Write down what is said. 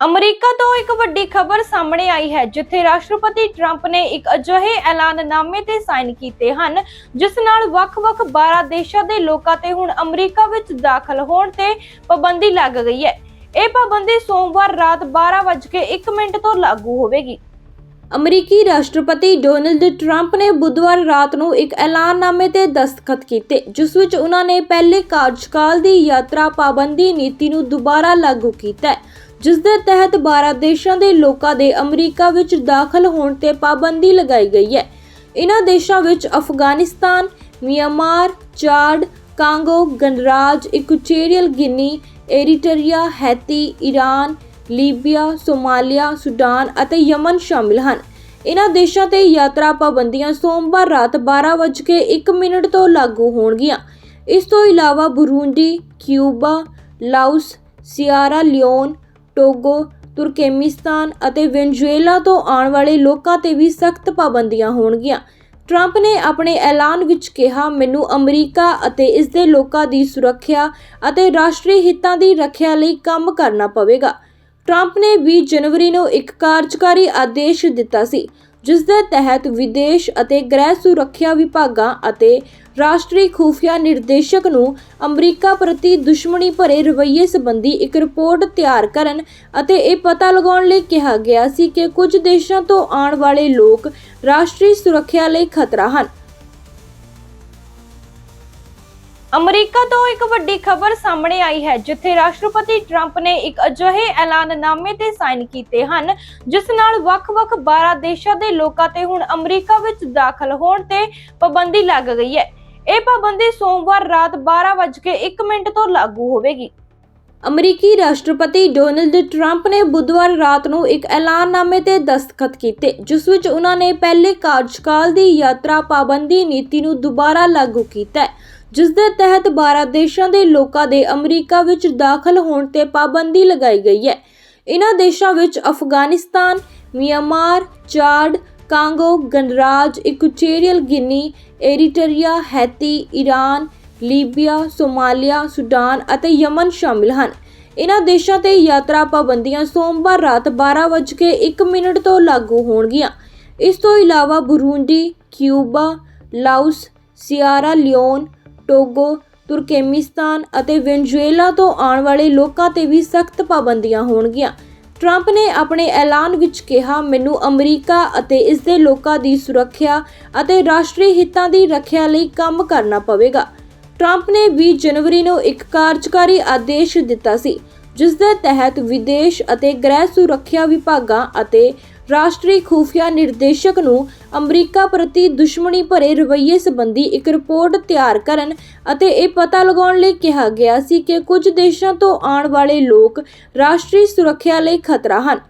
America ਤੋਂ ਇੱਕ ਵੱਡੀ ਖਬਰ ਸਾਹਮਣੇ ਆਈ ਹੈ, ਜਿੱਥੇ ਰਾਸ਼ਟਰਪਤੀ ਟਰੰਪ ਨੇ ਇੱਕ ਅਜਿਹੇ ਐਲਾਨਨਾਮੇ ਤੇ ਸਾਈਨ ਕੀਤੇ ਹਨ, ਜਿਸ ਨਾਲ ਵੱਖ-ਵੱਖ 12 ਦੇਸ਼ਾਂ ਦੇ ਲੋਕਾਂ ਤੇ ਹੁਣ ਅਮਰੀਕਾ ਵਿੱਚ ਦਾਖਲ ਹੋਣ ਤੇ ਪਾਬੰਦੀ ਲੱਗ ਗਈ ਹੈ। ਇਹ ਪਾਬੰਦੀ ਸੋਮਵਾਰ ਰਾਤ 12:01 ਮਿੰਟ ਤੋਂ ਲਾਗੂ ਹੋਵੇਗੀ। ਅਮਰੀਕੀ ਰਾਸ਼ਟਰਪਤੀ ਡੋਨਲਡ ਟਰੰਪ ਨੇ ਬੁੱਧਵਾਰ ਰਾਤ ਨੂੰ ਇੱਕ ਐਲਾਨਨਾਮੇ ਤੇ ਦਸਤਖਤ ਕੀਤੇ, ਜਿਸ ਵਿੱਚ ਉਹਨਾਂ ਨੇ ਪਹਿਲੇ ਕਾਰਜਕਾਲ ਦੀ ਯਾਤਰਾ ਪਾਬੰਦੀ ਨੀਤੀ ਨੂੰ ਦੁਬਾਰਾ ਲਾਗੂ ਕੀਤਾ ਹੈ। ਜਿਸ ਦੇ ਤਹਿਤ 12 ਦੇਸ਼ਾਂ ਦੇ ਲੋਕਾਂ ਦੇ ਅਮਰੀਕਾ ਵਿੱਚ ਦਾਖਲ ਹੋਣ ਤੇ ਪਾਬੰਦੀ ਲਗਾਈ ਗਈ ਹੈ। ਇਨ੍ਹਾਂ ਦੇਸ਼ਾਂ ਵਿੱਚ ਅਫਗਾਨਿਸਤਾਨ, ਮਿਆਂਮਾਰ, ਚਾਡ, ਕਾਂਗੋ, ਗਣਰਾਜ Equatorial Guinea, Eritrea, Haiti Iran Libya, Somalia, Sudan ਅਤੇ ਯਮਨ ਸ਼ਾਮਿਲ ਹਨ। ਇਨ੍ਹਾਂ ਦੇਸ਼ਾਂ ਤੇ ਯਾਤਰਾ ਪਾਬੰਦੀਆਂ ਸੋਮਵਾਰ ਰਾਤ 12:01 ਮਿੰਟ ਤੋਂ ਲਾਗੂ ਹੋਣਗੀਆਂ। ਇਸ ਤੋਂ ਇਲਾਵਾ Burundi, Cuba, Laos Sierra Leone Togo Turkmenistan ਅਤੇ ਵੈਨਜ਼ੂਏਲਾ ਤੋਂ ਆਉਣ ਵਾਲੇ ਲੋਕਾਂ ਤੇ ਵੀ ਸਖਤ ਪਾਬੰਦੀਆਂ ਹੋਣਗੀਆਂ। ਟਰੰਪ ਨੇ ਆਪਣੇ ਐਲਾਨ ਵਿੱਚ ਕਿਹਾ, ਮੈਨੂੰ ਅਮਰੀਕਾ ਅਤੇ ਇਸ ਦੇ ਲੋਕਾਂ ਦੀ ਸੁਰੱਖਿਆ ਅਤੇ ਰਾਸ਼ਟਰੀ ਹਿੱਤਾਂ ਦੀ ਰੱਖਿਆ ਲਈ ਕੰਮ ਕਰਨਾ ਪਵੇਗਾ। ਟਰੰਪ ਨੇ 20 ਜਨਵਰੀ ਨੂੰ ਇੱਕ ਕਾਰਜਕਾਰੀ ਆਦੇਸ਼ ਦਿੱਤਾ ਸੀ। ਜਿਸ ਦੇ ਤਹਿਤ ਵਿਦੇਸ਼ ਅਤੇ ਗ੍ਰਹਿ ਸੁਰੱਖਿਆ ਵਿਭਾਗਾਂ ਅਤੇ ਰਾਸ਼ਟਰੀ ਖੂਫੀਆ ਨਿਰਦੇਸ਼ਕ ਨੂੰ ਅਮਰੀਕਾ ਪ੍ਰਤੀ ਦੁਸ਼ਮਣੀ ਭਰੇ ਰਵੱਈਏ ਸੰਬੰਧੀ ਇੱਕ ਰਿਪੋਰਟ ਤਿਆਰ ਕਰਨ ਅਤੇ ਇਹ ਪਤਾ ਲਗਾਉਣ ਲਈ ਕਿਹਾ ਗਿਆ ਸੀ ਕਿ ਕੁਝ ਦੇਸ਼ਾਂ ਤੋਂ ਆਉਣ ਵਾਲੇ ਲੋਕ ਰਾਸ਼ਟਰੀ ਸੁਰੱਖਿਆ ਲਈ ਖਤਰਾ ਹਨ। ਅਮਰੀਕਾ ਤੋਂ ਇੱਕ ਵੱਡੀ ਖਬਰ ਸਾਹਮਣੇ ਆਈ ਹੈ, ਜਿੱਥੇ ਰਾਸ਼ਟਰਪਤੀ ਟਰੰਪ ਨੇ ਇੱਕ ਅਜਿਹੇ ਐਲਾਨਨਾਮੇ ਤੇ ਸਾਈਨ ਕੀਤੇ ਹਨ, ਜਿਸ ਨਾਲ ਵੱਖ-ਵੱਖ 12 ਦੇਸ਼ਾਂ ਦੇ ਲੋਕਾਂ ਤੇ ਹੁਣ ਅਮਰੀਕਾ ਵਿੱਚ ਦਾਖਲ ਹੋਣ ਤੇ ਪਾਬੰਦੀ ਲੱਗ ਗਈ ਹੈ। ਇਹ ਪਾਬੰਦੀ ਸੋਮਵਾਰ ਰਾਤ 12:01 ਮਿੰਟ ਤੋਂ ਲਾਗੂ ਹੋਵੇਗੀ। ਅਮਰੀਕੀ ਰਾਸ਼ਟਰਪਤੀ ਡੋਨਲਡ ਟਰੰਪ ਨੇ ਬੁੱਧਵਾਰ ਰਾਤ ਨੂੰ ਇੱਕ ਐਲਾਨਨਾਮੇ ਤੇ ਦਸਤਖਤ ਕੀਤੇ, ਜਿਸ ਵਿੱਚ ਉਹਨਾਂ ਨੇ ਪਹਿਲੇ ਕਾਰਜਕਾਲ ਦੀ ਯਾਤਰਾ ਪਾਬੰਦੀ ਨੀਤੀ ਨੂੰ ਦੁਬਾਰਾ ਲਾਗੂ ਕੀਤਾ ਹੈ। ਜਿਸ ਦੇ ਤਹਿਤ 12 ਦੇਸ਼ਾਂ ਦੇ ਲੋਕਾਂ ਦੇ ਅਮਰੀਕਾ ਵਿੱਚ ਦਾਖਲ ਹੋਣ ਤੇ ਪਾਬੰਦੀ ਲਗਾਈ ਗਈ ਹੈ। ਇਨ੍ਹਾਂ ਦੇਸ਼ਾਂ ਵਿੱਚ ਅਫਗਾਨਿਸਤਾਨ, ਮਿਆਂਮਾਰ, ਚਾਡ, ਕਾਂਗੋ, ਗਣਰਾਜ Equatorial Guinea, Eritrea, Haiti Iran Libya, Somalia, Sudan ਅਤੇ ਯਮਨ ਸ਼ਾਮਿਲ ਹਨ। ਇਨ੍ਹਾਂ ਦੇਸ਼ਾਂ ਤੇ ਯਾਤਰਾ ਪਾਬੰਦੀਆਂ ਸੋਮਵਾਰ ਰਾਤ 12:01 ਮਿੰਟ ਤੋਂ ਲਾਗੂ ਹੋਣਗੀਆਂ। ਇਸ ਤੋਂ ਇਲਾਵਾ Burundi, Cuba, Laos Sierra Leone Togo Turkmenistan ਅਤੇ ਵੈਨਜ਼ੂਏਲਾ ਤੋਂ ਆਉਣ ਵਾਲੇ ਲੋਕਾਂ ਤੇ ਵੀ ਸਖਤ ਪਾਬੰਦੀਆਂ ਹੋਣਗੀਆਂ। ਟਰੰਪ ਨੇ ਆਪਣੇ ਐਲਾਨ ਵਿੱਚ ਕਿਹਾ, ਮੈਨੂੰ ਅਮਰੀਕਾ ਅਤੇ ਇਸ ਦੇ ਲੋਕਾਂ ਦੀ ਸੁਰੱਖਿਆ ਅਤੇ ਰਾਸ਼ਟਰੀ ਹਿੱਤਾਂ ਦੀ ਰੱਖਿਆ ਲਈ ਕੰਮ ਕਰਨਾ ਪਵੇਗਾ। ਟਰੰਪ ਨੇ 20 ਜਨਵਰੀ ਨੂੰ ਇੱਕ ਕਾਰਜਕਾਰੀ ਆਦੇਸ਼ ਦਿੱਤਾ ਸੀ ਜਿਸ ਦੇ ਤਹਿਤ ਵਿਦੇਸ਼ ਅਤੇ ਗ੍ਰਹਿ ਸੁਰੱਖਿਆ ਵਿਭਾਗਾਂ ਅਤੇ ਰਾਸ਼ਟਰੀ ਖੂਫੀਆ ਨਿਰਦੇਸ਼ਕ ਨੂੰ ਅਮਰੀਕਾ ਪ੍ਰਤੀ ਦੁਸ਼ਮਣੀ ਭਰੇ ਰਵੱਈਏ ਸੰਬੰਧੀ ਇੱਕ ਰਿਪੋਰਟ ਤਿਆਰ ਕਰਨ ਅਤੇ ਇਹ ਪਤਾ ਲਗਾਉਣ ਲਈ ਕਿਹਾ ਗਿਆ ਸੀ ਕਿ ਕੁਝ ਦੇਸ਼ਾਂ ਤੋਂ ਆਉਣ ਵਾਲੇ ਲੋਕ ਰਾਸ਼ਟਰੀ ਸੁਰੱਖਿਆ ਲਈ ਖਤਰਾ ਹਨ।